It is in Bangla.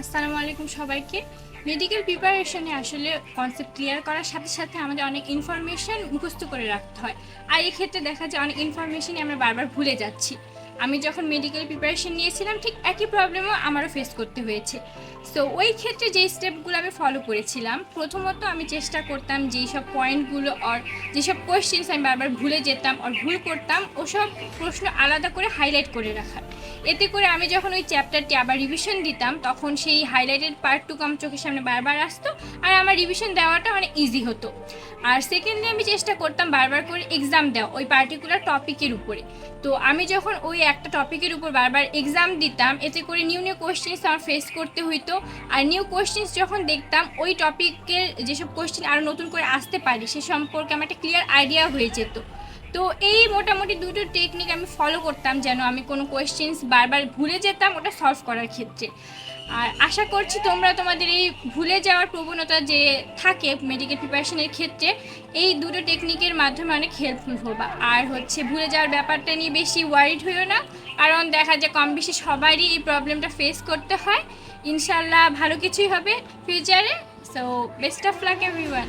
আসসালামু আলাইকুম সবাইকে। মেডিকেল প্রিপারেশনে আসলে কনসেপ্ট ক্লিয়ার করার সাথে সাথে আমাদের অনেক ইনফরমেশন মুখস্থ করে রাখতে হয়। আর এক্ষেত্রে ক্ষেত্রে দেখা যায় অনেক ইনফরমেশনই আমরা বারবার ভুলে যাচ্ছি। আমি যখন মেডিকেল প্রিপারেশন নিয়েছিলাম, ঠিক একই প্রবলেমও আমারও ফেস করতে হয়েছে। সো ওই ক্ষেত্রে যেই স্টেপগুলো আমি ফলো করেছিলাম, প্রথমত আমি চেষ্টা করতাম যেই সব পয়েন্টগুলো আর যেসব কোয়েশ্চেন্স আমি বারবার ভুলে যেতাম আর ভুল করতাম, ওসব প্রশ্ন আলাদা করে হাইলাইট করে রাখার। এতে করে আমি যখন ওই চ্যাপ্টারটি আবার রিভিশন দিতাম, তখন সেই হাইলাইটেড পার্টটুকু আমার চোখের সামনে বারবার আসতো, আর আমার রিভিশন দেওয়াটা অনেক ইজি হতো। আর সেকেন্ডলি আমি চেষ্টা করতাম বারবার করে এক্সাম দেওয়া ওই পার্টিকুলার টপিকের উপরে। তো আমি যখন ওই একটা টপিকের উপর বারবার এক্সাম দিতাম, এতে করে নিউ নিউ কোয়েশ্চেন্স আমার ফেস করতে হইতো। আর নিউ কোয়েশ্চেন্স যখন দেখতাম, ওই টপিকের যেসব কোয়েশ্চেন আরও নতুন করে আসতে পারি, সে সম্পর্কে আমার একটা ক্লিয়ার আইডিয়া হয়ে যেত। তো এই মোটামুটি দুটো টেকনিক আমি ফলো করতাম যেন আমি কোনো কোয়েশ্চেন্স বারবার ভুলে যেতাম, ওটা সলভ করার ক্ষেত্রে। আর আশা করছি তোমরা তোমাদের এই ভুলে যাওয়ার প্রবণতা যে থাকে মেডিকেল প্রিপারেশনের ক্ষেত্রে, এই দুটো টেকনিকের মাধ্যমে অনেক হেল্পফুল হবা। আর হচ্ছে ভুলে যাওয়ার ব্যাপারটা নিয়ে বেশি ওয়ারিড হইও না। কারণ দেখা যায় কম বেশি সবারই এই প্রবলেমটা ফেস করতে হয়। ইনশাল্লাহ ভালো কিছুই হবে ফিউচারে so best of luck everyone